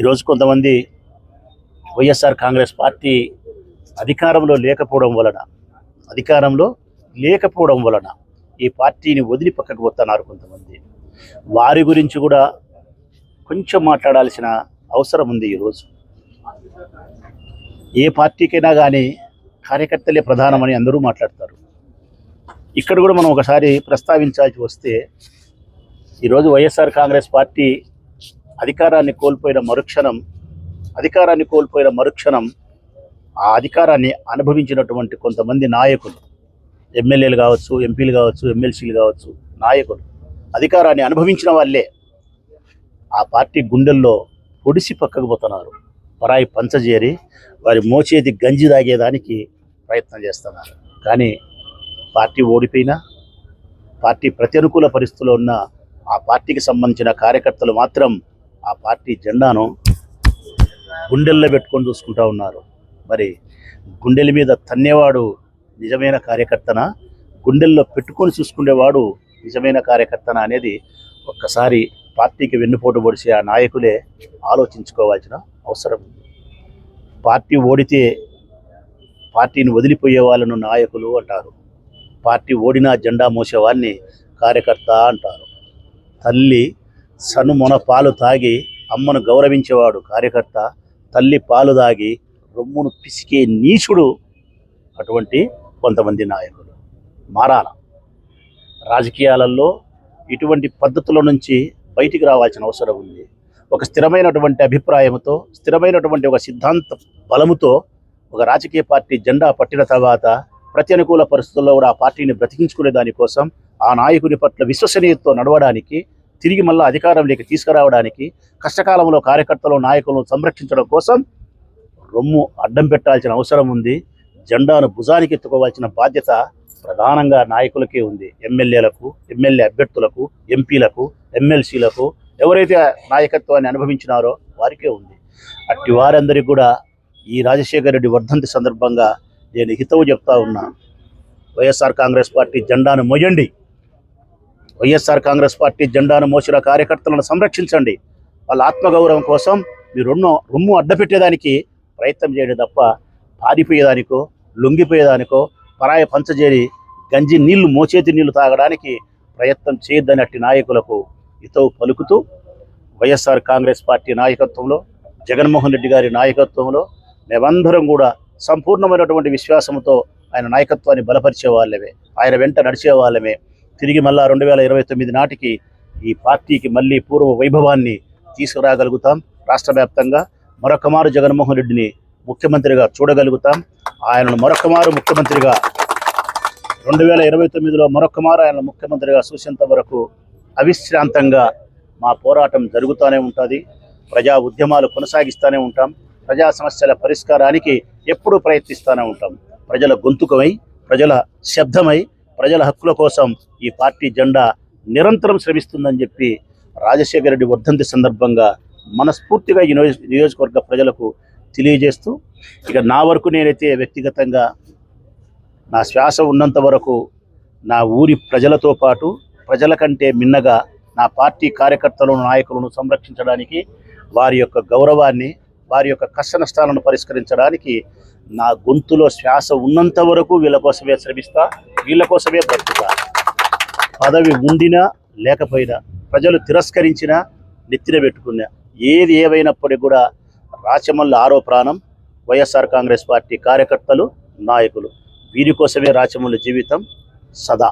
ఈరోజు కొంతమంది వైఎస్ఆర్ కాంగ్రెస్ పార్టీ అధికారంలో లేకపోవడం వలన అధికారంలో లేకపోవడం వలన ఈ పార్టీని వదిలి పక్కకు పోతున్నారు కొంతమంది. వారి గురించి కూడా కొంచెం మాట్లాడాల్సిన అవసరం ఉంది ఈరోజు. ఏ పార్టీకైనా కానీ కార్యకర్తలే ప్రధానమని అందరూ మాట్లాడతారు. ఇక్కడ కూడా మనం ఒకసారి ప్రస్తావించాల్సి వస్తే ఈరోజు వైఎస్ఆర్ కాంగ్రెస్ పార్టీ అధికారాన్ని కోల్పోయిన మరుక్షణం అధికారాన్ని కోల్పోయిన మరుక్షణం ఆ అధికారాన్ని అనుభవించినటువంటి కొంతమంది నాయకులు ఎమ్మెల్యేలు కావచ్చు ఎంపీలు కావచ్చు ఎమ్మెల్సీలు కావచ్చు నాయకులు. అధికారాన్ని అనుభవించిన వాళ్ళే ఆ పార్టీ గుండెల్లో పొడిసి పక్కకు పోతున్నారు. పరాయి పంచజేరి వారి మోచేది గంజి తాగేదానికి ప్రయత్నం చేస్తున్నారు. కానీ పార్టీ ఓడిపోయినా పార్టీ ప్రతికూల పరిస్థితుల్లో ఉన్న ఆ పార్టీకి సంబంధించిన కార్యకర్తలు మాత్రం ఆ పార్టీ జెండాను గుండెల్లో పెట్టుకొని చూసుకుంటా ఉన్నారు. మరి గుండెల మీద తన్నేవాడు నిజమైన కార్యకర్తన? గుండెల్లో పెట్టుకొని చూసుకునేవాడు నిజమైన కార్యకర్తన అనేది ఒక్కసారి పార్టీకి వెన్నుపోటు పొడిచి ఆ నాయకులే ఆలోచించుకోవాల్సిన అవసరం పార్టీ ఓడితే పార్టీని వదిలిపోయే వాళ్ళను నాయకులు అంటారు. పార్టీ ఓడినా జెండా మోసేవాడిని కార్యకర్త అంటారు. తల్లి సను మొన పాలు తాగి అమ్మను గౌరవించేవాడు కార్యకర్త తల్లి పాలు తాగి రొమ్మును పిసికే నీచుడు అటువంటి కొంతమంది నాయకులు. మారాల. రాజకీయాలలో ఇటువంటి పద్ధతుల నుంచి బయటికి రావాల్సిన అవసరం ఉంది. ఒక స్థిరమైనటువంటి అభిప్రాయంతో స్థిరమైనటువంటి ఒక సిద్ధాంత బలముతో ఒక రాజకీయ పార్టీ జెండా పట్టిన తర్వాత ప్రతి అనుకూల పరిస్థితుల్లో కూడా ఆ పార్టీని బ్రతికించుకునే దానికోసం ఆ నాయకుని పట్ల విశ్వసనీయతతో నడవడానికి తిరిగి మళ్ళీ అధికారంలోకి తీసుకురావడానికి కష్టకాలంలో కార్యకర్తలు నాయకులను సంరక్షించడం కోసం రొమ్ము అడ్డం పెట్టాల్సిన అవసరం ఉంది. జెండాను భుజానికి ఎత్తుకోవాల్సిన బాధ్యత ప్రధానంగా నాయకులకే ఉంది. ఎమ్మెల్యేలకు ఎమ్మెల్యే అభ్యర్థులకు ఎంపీలకు ఎమ్మెల్సీలకు ఎవరైతే నాయకత్వాన్ని అనుభవించినారో వారికే ఉంది. అట్టి వారందరికీ కూడా ఈ రాజశేఖర రెడ్డి వర్ధంతి సందర్భంగా నేను హితవు చెప్తా ఉన్నా. వైఎస్ఆర్ కాంగ్రెస్ పార్టీ జెండాను మోయండి వైఎస్ఆర్ కాంగ్రెస్ పార్టీ జెండాను మోసిన కార్యకర్తలను సంరక్షించండి. వాళ్ళ ఆత్మగౌరవం కోసం మీరు రొమ్ము రొమ్ము అడ్డపెట్టేదానికి ప్రయత్నం చేయడం తప్ప పారిపోయేదానికో లొంగిపోయేదానికో పరాయ పంచజేరి గంజి నీళ్ళు మోచేతి నీళ్ళు తాగడానికి ప్రయత్నం చేయొద్దని అట్టి నాయకులకు ఇతో పలుకుతూ వైఎస్ఆర్ కాంగ్రెస్ పార్టీ నాయకత్వంలో జగన్మోహన్ రెడ్డి గారి నాయకత్వంలో మేమందరం కూడా సంపూర్ణమైనటువంటి విశ్వాసంతో ఆయన నాయకత్వాన్ని బలపరిచే వాళ్ళమే ఆయన వెంట నడిచే వాళ్ళమే తిరిగి మళ్ళా రెండు వేల ఇరవై తొమ్మిది నాటికి ఈ పార్టీకి మళ్ళీ పూర్వ వైభవాన్ని తీసుకురాగలుగుతాం. రాష్ట్ర వ్యాప్తంగా మరొకమారు జగన్మోహన్ రెడ్డిని ముఖ్యమంత్రిగా చూడగలుగుతాం. ఆయనను మరొకమారు ముఖ్యమంత్రిగా రెండు వేల ఇరవై తొమ్మిదిలో మరొకమారు ఆయన ముఖ్యమంత్రిగా చూసేంత వరకు అవిశ్రాంతంగా మా పోరాటం జరుగుతూనే ఉంటుంది. ప్రజా ఉద్యమాలు కొనసాగిస్తూనే ఉంటాం. ప్రజా సమస్యల పరిష్కారానికి ఎప్పుడూ ప్రయత్నిస్తూనే ఉంటాం. ప్రజల గొంతుకమై ప్రజల శబ్దమై ప్రజల హక్కుల కోసం ఈ పార్టీ జెండా నిరంతరం శ్రమిస్తుందని చెప్పి రాజశేఖర రెడ్డి వర్ధంతి సందర్భంగా మనస్ఫూర్తిగా ఈ నియోజకవర్గ ప్రజలకు తెలియజేస్తూ ఇక నా వరకు నేనైతే వ్యక్తిగతంగా నా శ్వాస ఉన్నంత వరకు నా ఊరి ప్రజలతో పాటు ప్రజల కంటే మిన్నగా నా పార్టీ కార్యకర్తలను నాయకులను సంరక్షించడానికి వారి యొక్క గౌరవాన్ని వారి యొక్క కష్ట నష్టాలను పరిష్కరించడానికి నా గొంతులో శ్వాస ఉన్నంత వరకు వీళ్ళ కోసమే శ్రమిస్తా వీళ్ళ కోసమే బ్రతుకుతా. పదవి ఉండినా లేకపోయినా ప్రజలు తిరస్కరించినా నెత్తిన పెట్టుకున్నా ఏది ఏవైనప్పటికీ కూడా రాచమల్లి ఆరో ప్రాణం వైఎస్ఆర్ కాంగ్రెస్ పార్టీ కార్యకర్తలు నాయకులు. వీరి కోసమే రాచమల్లి జీవితం సదా.